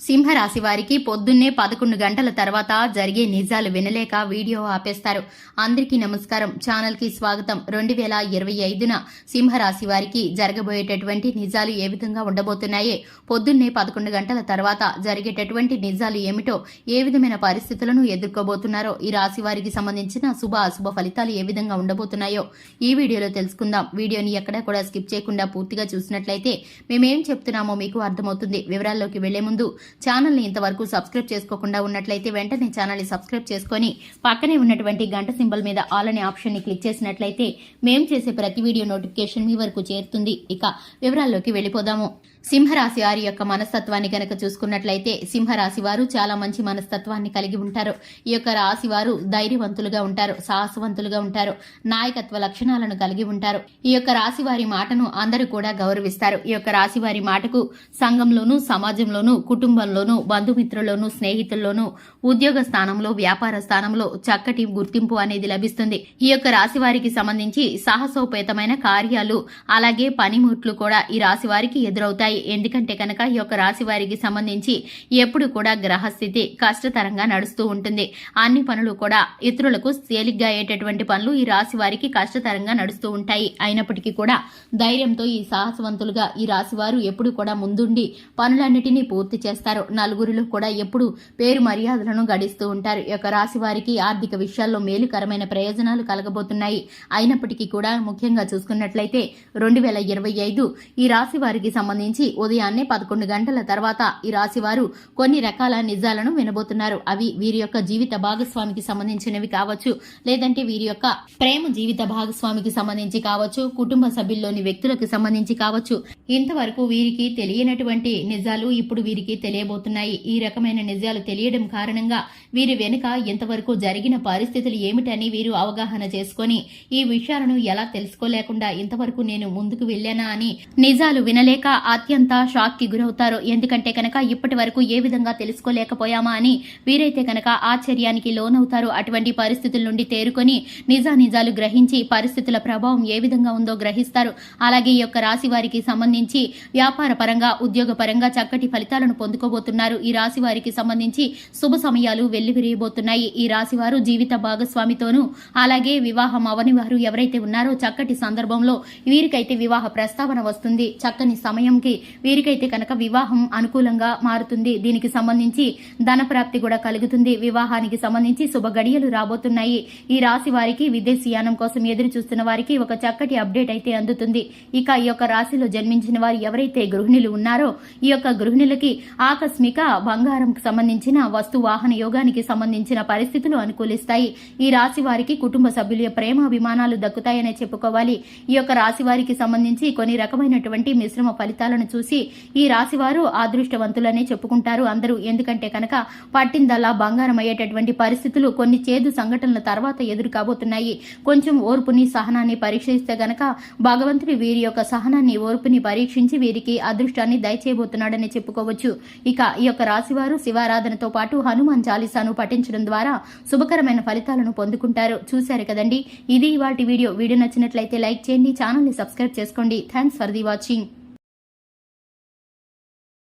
సింహరాశి వారికి పొద్దున్నే పదకొండు గంటల తర్వాత జరిగే నిజాలు వినలేక వీడియో ఆపేస్తారు. అందరికీ నమస్కారం. ఛానల్కి స్వాగతం. రెండు వేల ఇరవై ఐదున సింహరాశి వారికి జరగబోయేటటువంటి నిజాలు ఏ విధంగా ఉండబోతున్నాయే? పొద్దున్నే పదకొండు గంటల తర్వాత జరిగేటటువంటి నిజాలు ఏమిటో ఏ విధమైన పరిస్థితులను ఎదుర్కోబోతున్నారో ఈ రాశి వారికి సంబంధించిన శుభ అశుభ ఫలితాలు ఏ విధంగా ఉండబోతున్నాయో ఈ వీడియోలో తెలుసుకుందాం. వీడియోని ఎక్కడా కూడా స్కిప్ చేయకుండా పూర్తిగా చూసినట్లయితే మేమేం చెప్తున్నామో మీకు అర్థమవుతుంది. వివరాల్లోకి వెళ్ళే ముందు ఛానల్ని ఇంతవరకు సబ్స్క్రైబ్ చేసుకోకుండా ఉన్నట్లయితే వెంటనే ఛానల్ని సబ్స్క్రైబ్ చేసుకొని పక్కనే ఉన్నటువంటి గంట సింబల్ మీద ఆల్ అనే ఆప్షన్ని క్లిక్ చేసినట్లయితే మేము చేసే ప్రతి వీడియో నోటిఫికేషన్ మీ వరకు చేరుతుంది. ఇక వివరాల్లోకి వెళ్ళిపోదాము. సింహరాశి వారి యొక్క మనస్తత్వాన్ని గనక చూసుకున్నట్లయితే సింహరాశి వారు చాలా మంచి మనస్తత్వాన్ని కలిగి ఉంటారు. ఈ యొక్క రాశి వారు ధైర్యవంతులుగా ఉంటారు సాహసవంతులుగా ఉంటారు నాయకత్వ లక్షణాలను కలిగి ఉంటారు. ఈ యొక్క రాశి వారి మాటను అందరూ కూడా గౌరవిస్తారు. ఈ యొక్క రాశి వారి మాటకు సంఘంలోనూ సమాజంలోనూ కుటుంబంలోనూ బంధుమిత్రుల్లోనూ స్నేహితుల్లోనూ ఉద్యోగ స్థానంలో వ్యాపార స్థానంలో చక్కటి గుర్తింపు అనేది లభిస్తుంది. ఈ యొక్క రాశి వారికి సంబంధించి సాహసోపేతమైన కార్యాలు అలాగే పనిముట్లు కూడా ఈ రాశి వారికి ఎదురవుతాయి. ఎందుకంటే కనుక ఈ యొక్క రాశి వారికి సంబంధించి ఎప్పుడు కూడా గ్రహస్థితి కష్టతరంగా నడుస్తూ ఉంటుంది. అన్ని పనులు కూడా ఇతరులకు తేలిగ్గా అయ్యేటటువంటి పనులు ఈ రాశి వారికి కష్టతరంగా నడుస్తూ ఉంటాయి. అయినప్పటికీ కూడా ధైర్యంతో ఈ సాహసవంతులుగా ఈ రాశి వారు ఎప్పుడు కూడా ముందుండి పనులన్నిటినీ పూర్తి చేస్తారు. నలుగురిలో కూడా ఎప్పుడు పేరు మర్యాదలను గడిస్తూ ఉంటారు. ఈ యొక్క రాశి వారికి ఆర్థిక విషయాల్లో మేలుకరమైన ప్రయోజనాలు కలగబోతున్నాయి. అయినప్పటికీ కూడా ముఖ్యంగా చూసుకున్నట్లయితే రెండు వేల ఇరవై ఐదు ఈ రాశి వారికి సంబంధించి ఉదయాన్నే పదకొండు గంటల తర్వాత ఈ రాశి వారు కొన్ని రకాల నిజాలను వినబోతున్నారు. అవి వీరి యొక్క జీవిత భాగస్వామికి సంబంధించినవి కావచ్చు లేదంటే వీరి యొక్క ప్రేమ జీవిత భాగస్వామికి సంబంధించి కావచ్చు కుటుంబ సభ్యుల్లోని వ్యక్తులకు సంబంధించి కావచ్చు. ఇంతవరకు వీరికి తెలియనటువంటి నిజాలు ఇప్పుడు వీరికి తెలియబోతున్నాయి. ఈ రకమైన నిజాలు తెలియడం కారణంగా వీరి వెనుక ఇంతవరకు జరిగిన పరిస్థితులు ఏమిటని వీరు అవగాహన చేసుకొని ఈ విషయాలను ఎలా తెలుసుకోలేకుండా ఇంతవరకు నేను ముందుకు వెళ్ళానా అని నిజాలు వినలేక అత్యంత షాక్కి గురవుతారు. ఎందుకంటే కనుక ఇప్పటి వరకు ఏ విధంగా తెలుసుకోలేకపోయామా అని వీరైతే కనుక ఆశ్చర్యానికి లోనవుతారు. అటువంటి పరిస్థితుల నుండి తేరుకొని నిజా నిజాలు గ్రహించి పరిస్థితుల ప్రభావం ఏ విధంగా ఉందో గ్రహిస్తారు. అలాగే ఈ యొక్క రాశి వారికి సంబంధించి వ్యాపార పరంగా ఉద్యోగ పరంగా చక్కటి ఫలితాలను పొందుకోబోతున్నారు. ఈ రాశి వారికి సంబంధించి శుభ సమయాలు వెల్లివిరియబోతున్నాయి. ఈ రాశి వారు జీవిత భాగస్వామితోనూ అలాగే వివాహం అవని వారు ఎవరైతే ఉన్నారో చక్కటి సందర్భంలో వీరికైతే వివాహ ప్రస్తావన వస్తుంది. చక్కని సమయంకి వీరికైతే కనుక వివాహం అనుకూలంగా మారుతుంది. దీనికి సంబంధించి ధన ప్రాప్తి కూడా కలుగుతుంది. వివాహానికి సంబంధించి శుభ గడియలు రాబోతున్నాయి. ఈ రాశి వారికి విదేశీయానం కోసం ఎదురు చూస్తున్న వారికి ఒక చక్కటి అప్డేట్ అయితే అందుతుంది. ఇక ఈ యొక్క రాశిలో జన్మించిన వారు ఎవరైతే గృహిణులు ఉన్నారో ఈ యొక్క గృహిణులకి ఆకస్మిక బంగారంకు సంబంధించిన వస్తు వాహన యోగానికి సంబంధించిన పరిస్థితులు అనుకూలిస్తాయి. ఈ రాశి వారికి కుటుంబ సభ్యుల ప్రేమ అభిమానాలు దక్కుతాయనే చెప్పుకోవాలి. ఈ యొక్క రాశి వారికి సంబంధించి కొన్ని రకమైనటువంటి మిశ్రమ ఫలితాలను చూసి ఈ రాశి వారు అదృష్టవంతులనే చెప్పుకుంటారు అందరూ. ఎందుకంటే కనుక పట్టిందల్లా బంగారం అయ్యేటటువంటి పరిస్థితులు కొన్ని చేదు సంఘటనల తర్వాత ఎదురు కాబోతున్నాయి. కొంచెం ఓర్పుని సహనాన్ని పరీక్షిస్తే గనక భగవంతుడి వీరి యొక్క సహనాన్ని ఓర్పుని పరీక్షించి వీరికి అదృష్టాన్ని దయచేయబోతున్నాడని చెప్పుకోవచ్చు. ఇక ఈ యొక్క రాశివారు శివారాధనతో పాటు హనుమాన్ చాలీసాను పఠించడం ద్వారా శుభకరమైన ఫలితాలను పొందుకుంటారు. చూశారు కదండి? ఇది ఇవాటి వీడియో. వీడియో నచ్చినట్లయితే లైక్ చేయండి ఛానల్ని సబ్స్క్రైబ్ చేసుకోండి. Thanks for the watching.